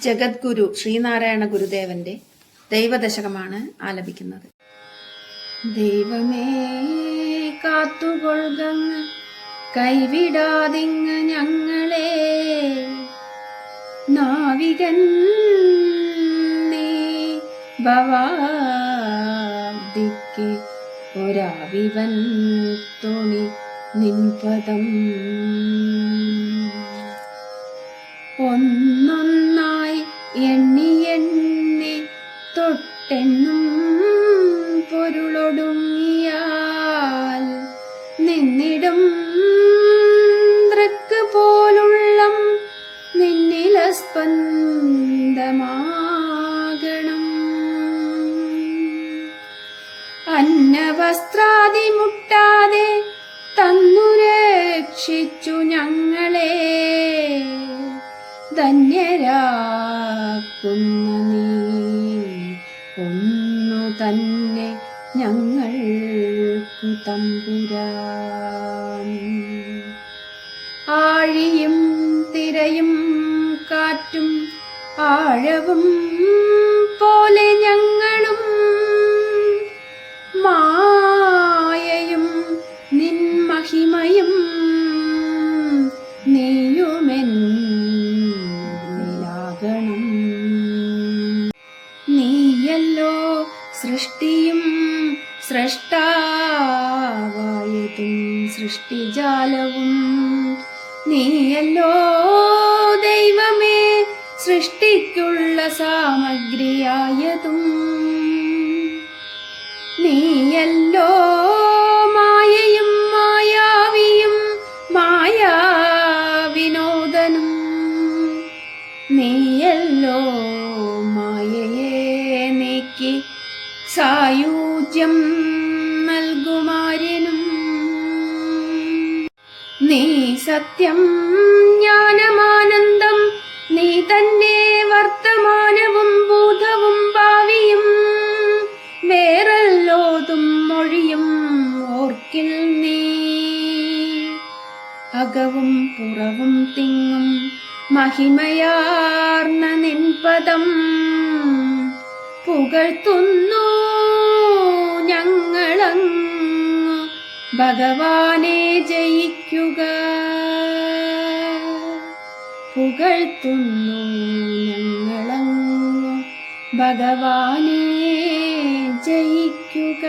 ജഗദ്ഗുരു ശ്രീനാരായണ ഗുരുദേവന്റെ ദൈവദശകമാണ് ആലപിക്കുന്നത്. ദൈവമേ കാത്തുകൊള്ളുന്ന കൈവിടാതിങ്ങ ഞങ്ങളെ. നാവികൻ നീ ഭവാദിക്ക് ഒരാവിവൻ തോണി നിൻപദം. ഒന്നൊന്നായി തൊട്ടെണ്ണും പൊരുളൊടുങ്ങിയാൽ നിന്നിടും ദൃക്ക് പോലുള്ളം നിന്നിലസ്പന്ദമാകണം അന്നവസ്ത്രാദി മുട്ടാതെ തന്നു രക്ഷിച്ചു ഞങ്ങളെ ധന്യരാക്കുന്ന നീ. ഒന്നു തന്നെ ഞങ്ങൾ തമ്പുരാൻ ആഴിയും തിരയും കാറ്റും ആഴവും പോലെ ഞങ്ങളും നീയല്ലോ സൃഷ്ടിയും സൃഷ്ടാവായതും സൃഷ്ടിജാലവും. നീയല്ലോ ദൈവമേ സൃഷ്ടിക്കുള്ള സാമഗ്രിയായതും. നീയല്ലോ മായയും മായാവിയും മായാവിനോദനും. നീയല്ലോ സായൂജ്യം നൽകുമാരനും. നീ സത്യം ജ്ഞാനമാനന്ദം നീ തന്നെ വർത്തമാനവും ഭൂതവും ഭാവിയും വേറല്ലോതും മൊഴിയും ഓർക്കിൽ നീ. അകവും പുറവും തിങ്ങും മഹിമയാർന്ന നിൻപദം പുകഴ്ത്തുന്നു ഭഗവാനെ ജയിക്കുക. പുകഴ്ത്തുന്നു ഞങ്ങളങ്ങ് ഭഗവാനെ ജയിക്കുക.